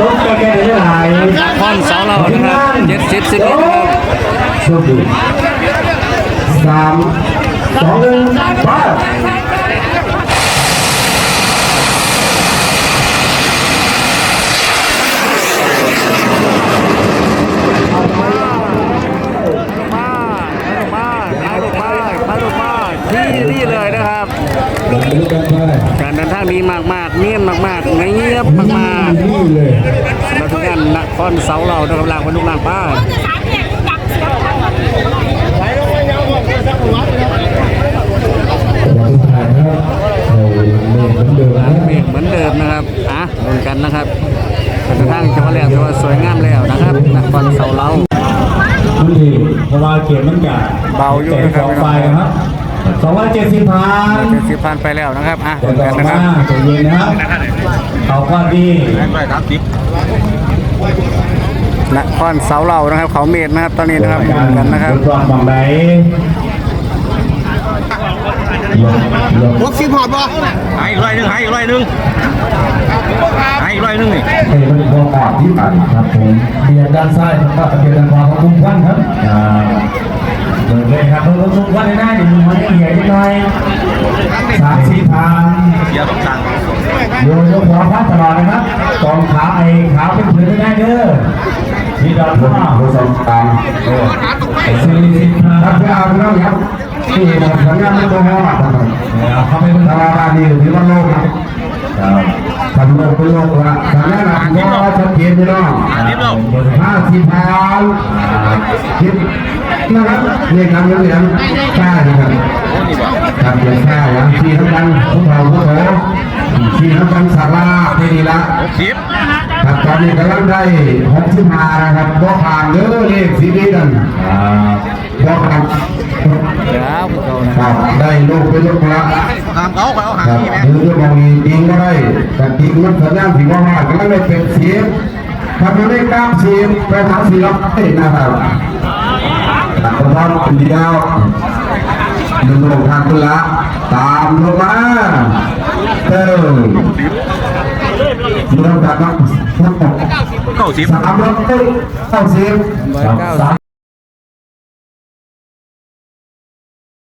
ต้องแก้แก้ได้หลายคอนเสาเรานะครับเจ็ดสิบสิบเอ็ดครับโชคดีสามสองหนึ่งไปมามาไปลูกมาไปลูกมาที่นี่เลยนะครับลงมือกันไปการเดินทางดีมากๆ เนียนมากๆเงียบมากนี่เลยๆสำหรับ ทุกท่านเสาเรานะครับลางพนุกลางป้าวันสุดท้ายครับเหมือนเดิมเมฆเหมือนเดิมนะครับอะเหมือนกันนะครับการเดินทางจะมาแล้วถือว่าสวยงามแล้วนะครับนครเสาเราทุกทีเพราะว่าเกมมันกะเบาอยู่แต่นะครับสองไฟครับ สองร้อยเจ็ดสิบพันเจ็ดสิบพันไปแล้วนะครับอะเหแต่มือนต่กัอนนะคมารับใจเย็นนะครับเขาก็ดีนครเสาเรานะครับ เขาเมฆนะครับ ตอนนี้นะครับเหมือนกันนะครับรอบฝั่งไหนหลบหลบหกสิบหอดบ่ให้อีกร้อยหนึ่งให้อีกร้อยหนึ่งให้อีกร้อยหนึ่งนี่เตะมันพอออกที่ตันครับผมเบียร์ด้านซ้ายครับเบียร์ด้านขวาของคุ้มควันครับอ่า เปิดเลยครับเพิ่มคุ้มควันได้ได้หนึ่งมันเหี่ยนิดหน่อยสามสี่พันอย่าต้องสั่งโยนยกหัวพัดตลอดนะครับกองขาไอ้ขาเป็นผืนไม่ได้เด้อที่ดอนพ่อผู้สมตามเออสี่สิบครับพี่อาพี่น้องครับที่เราสัญญาณตัวห้องครับเขาเป็นธรรมดาดีที่ว่าโลกครับทำโลกเป็นโลกละสัญญาณหลักก็ชัดเจนพี่น้องห้าสิบพัน คิดนะครับเรียกคำเรียนใช่นะครับครับเรียนใช่ครับที่ทั้งกันทุกเราทุกโถที่ทั้งกันสาราที่นี่ละครับตอนนี้กำลังได้หกสิบห้านะครับบ่ผ่านเด้อเลขสีดีกันอ่าบ่ผ่านครับได้ลูกเป็นลูกละตามเขาเอาหาครับที่แม่หรือจะมองนี้จริงก็ได้แต่จริงมันสัญญาณสีว่าว่ากำลังได้เป็นเสียง ถ้ามันได้กล้ามเสียงไปทางสีรับได้นะครับตัดกระบอกเป็นเดียวดึงลงทางขึ้นละ ตามลงมาเติมมีลำดับครับทั้งหมดเก้าสิบสามร้อยเก้าสิบสาม